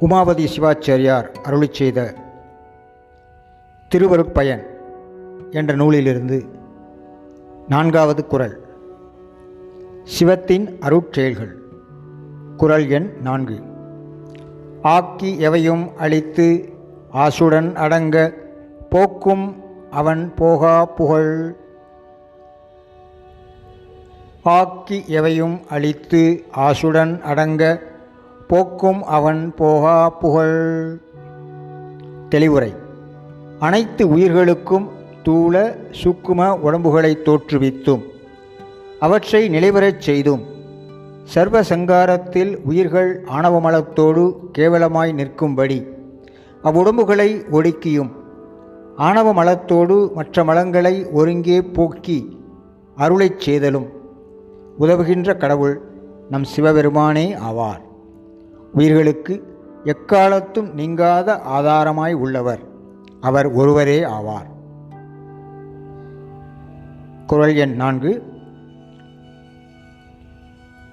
உமாவதி சிவாச்சாரியார் அருளி செய்த திருவருட்பயன் என்ற நூலிலிருந்து நான்காவது குரல். சிவத்தின் அருட்செயல்கள். குரல் எண் நான்கு. ஆக்கி எவையும் அழித்து ஆசுடன் அடங்க போக்கும் அவன் போகா புகழ். ஆக்கி எவையும் அழித்து ஆசுடன் அடங்க போக்கும் அவன் போகா புகழ். தெளிவுரை. அனைத்து உயிர்களுக்கும் தூள சுக்கும உடம்புகளை தோற்றுவித்தும் அவற்றை நிலைவரச் செய்தும் சர்வ சங்காரத்தில் உயிர்கள் ஆணவமலத்தோடு கேவலமாய் நிற்கும்படி அவ்வுடம்புகளை ஒடுக்கியும் ஆணவ மலத்தோடு மற்ற மலங்களை ஒருங்கே போக்கி அருளைச் செய்தலும் உதவுகின்ற கடவுள் நம் சிவபெருமானே ஆவார். உயிர்களுக்கு எக்காலத்தும் நீங்காத ஆதாரமாய் உள்ளவர். அவர் ஒருவரே ஆவார். குரல் எண் நான்கு.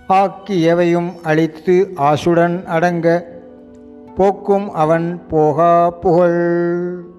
ஆக்கி எவையும் அழித்து ஆசுடன் அடங்க போக்கும் அவன் போகா புகழ்.